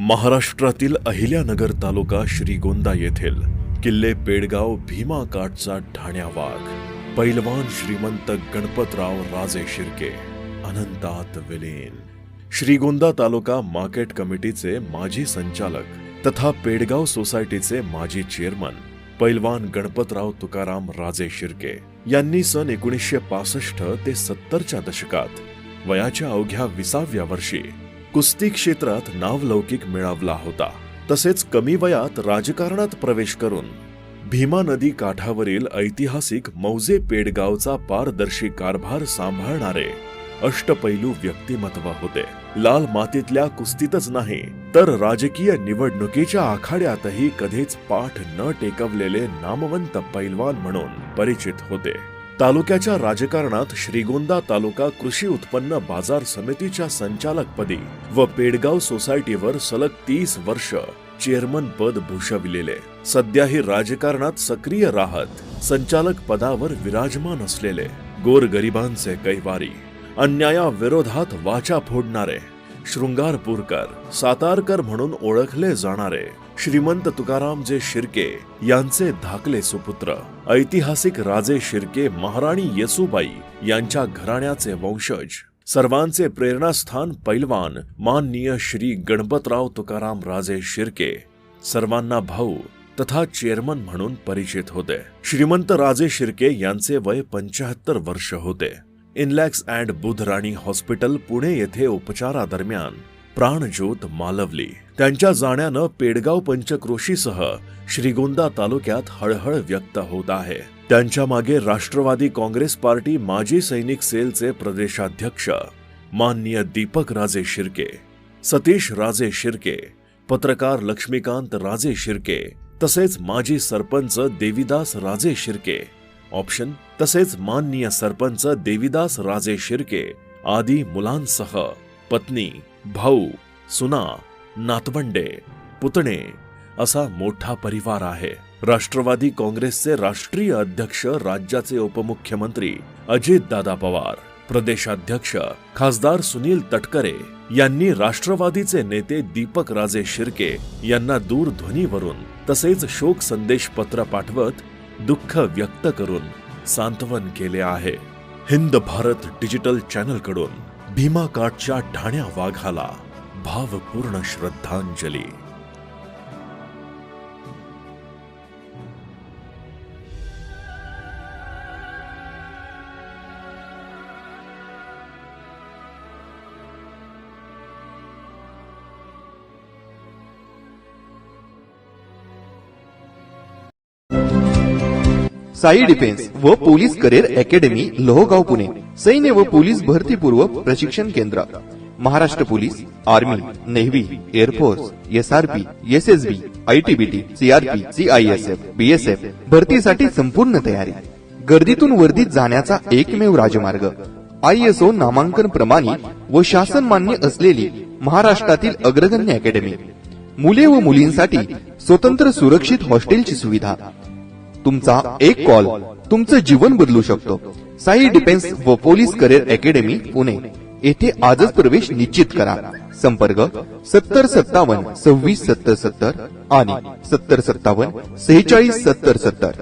महाराष्ट्रातील अहिल्यानगर तालुका श्रीगोंदा येथील किल्ले पेडगाव भीमा काठचा ठाण्या वाघ. पैलवान श्रीमंत गणपतराव राजे शिर्के अनंतात विलीन. श्रीगोंदा तालुका मार्केट कमिटीचे माजी संचालक तथा पेडगाव सोसायटीचे माजी चेअरमन पैलवान गणपतराव तुकाराम राजे शिर्के यांनी सन एकोणीसशे पासष्ट ते सत्तरच्या दशकात वयाच्या अवघ्या विसाव्या वर्षी कुस्ती क्षेत्रात नावलौकिक मिळवला होता. तसेच कमी वयात राजकारणात प्रवेश करून भीमा नदी काठावरील ऐतिहासिक मौजे पेडगावचा पारदर्शी कारभार सांभाळणारे अष्टपैलू व्यक्तिमत्व होते. लाल मातीतल्या कुस्तीतच नाही तर राजकीय निवडणुकीच्या आखाड्यातही कधीच पाठ न टेकवलेले नामवंत पैलवान म्हणून परिचित होते. तालुक्याच्या राजकारणात श्रीगोंदा तालुका कृषी उत्पन्न बाजार समितीच्या संचालकपदी व पेडगाव सोसायटीवर सलग तीस वर्ष चेअरमन पद भूषविलेले. सध्याही राजकारणात सक्रिय राहत संचालक पदावर विराजमान असलेले गोरगरिबांचे कैवारी अन्यायाविरोधात वाचा फोडणारे शृंगारपूरकर सातारकर म्हणून ओळखले जाणारे श्रीमंत तुकारामजे शिर्के यांचे धाकले सुपुत्र, ऐतिहासिक राजे शिर्के महाराणी येसुबाई यांच्या घराण्याचे वंशज, सर्वांचे प्रेरणास्थान पैलवान माननीय श्री गणपतराव तुकाराम राजे शिर्के, सर्वांना भाऊ तथा चेअरमन म्हणून परिचित होते. श्रीमंत राजे शिर्के यांचे वय पंचाहत्तर वर्ष होते. इनलॅक्स अँड बुधराणी हॉस्पिटल पुणे येथे उपचारादरम्यान प्राणज्योत मालवली. त्यांच्या जाण्यानं पेडगाव पंचक्रोशीसह श्रीगोंदा तालुक्यात हळहळ व्यक्त होत आहे. त्यांच्या मागे राष्ट्रवादी काँग्रेस पार्टी माजी सैनिक सेलचे प्रदेशाध्यक्ष माननीय दीपक राजे शिर्के सतीश राजे शिर्के पत्रकार लक्ष्मीकांत राजे शिर्के तसेच माजी सरपंच देविदास राजे शिर्के ऑप्शन तसेच माननीय सरपंच देविदास राजे शिर्के आदी मुलांसह पत्नी भाऊ सुना नातवंडे पुतणे असा मोठा परिवार आहे. राष्ट्रवादी काँग्रेसचे राष्ट्रीय अध्यक्ष राज्याचे उपमुख्यमंत्री अजितदादा पवार प्रदेशाध्यक्ष खासदार सुनील तटकरे यांनी राष्ट्रवादीचे नेते दीपक राजे शिर्के यांना दूरध्वनीवरून तसेच शोक संदेश पत्र पाठवत दुःख व्यक्त करून सांत्वन केले आहे. हिंद भारत डिजिटल चॅनल भीमाकाठच्या भीमा ठाण्या वाघाला भावपूर्ण श्रद्धांजली. साई डिफेन्स व police career academy Lohgaon Pune. सैन्य व पोलीस भरतीपूर्व प्रशिक्षण केंद्र. Maharashtra police army navy air force SRP SSB ITBT CRP CISF BSF भरतीसाठी संपूर्ण तयारी. गर्दीतून वर्दीत जाण्याचा एकमेव राजमार्ग. आयएसओ नामांकन प्रमाणे व शासन मान्य असलेली महाराष्ट्रातील अग्रगण्य अकॅडमी. मुले व मुलींसाठी स्वतंत्र सुरक्षित हॉस्टेलची सुविधा. तुमचा एक कॉल तुमचं जीवन बदलू शकतो. साई डिफेन्स व पोलीस करिअर अकॅडमी पुणे येथे आजच प्रवेश निश्चित करा. संपर्क सत्तर सत्तावन्न सव्वीस सत्तर सत्तर आणि सत्तर सत्तावन्न सेहेचाळीस सत्तर सत्तर.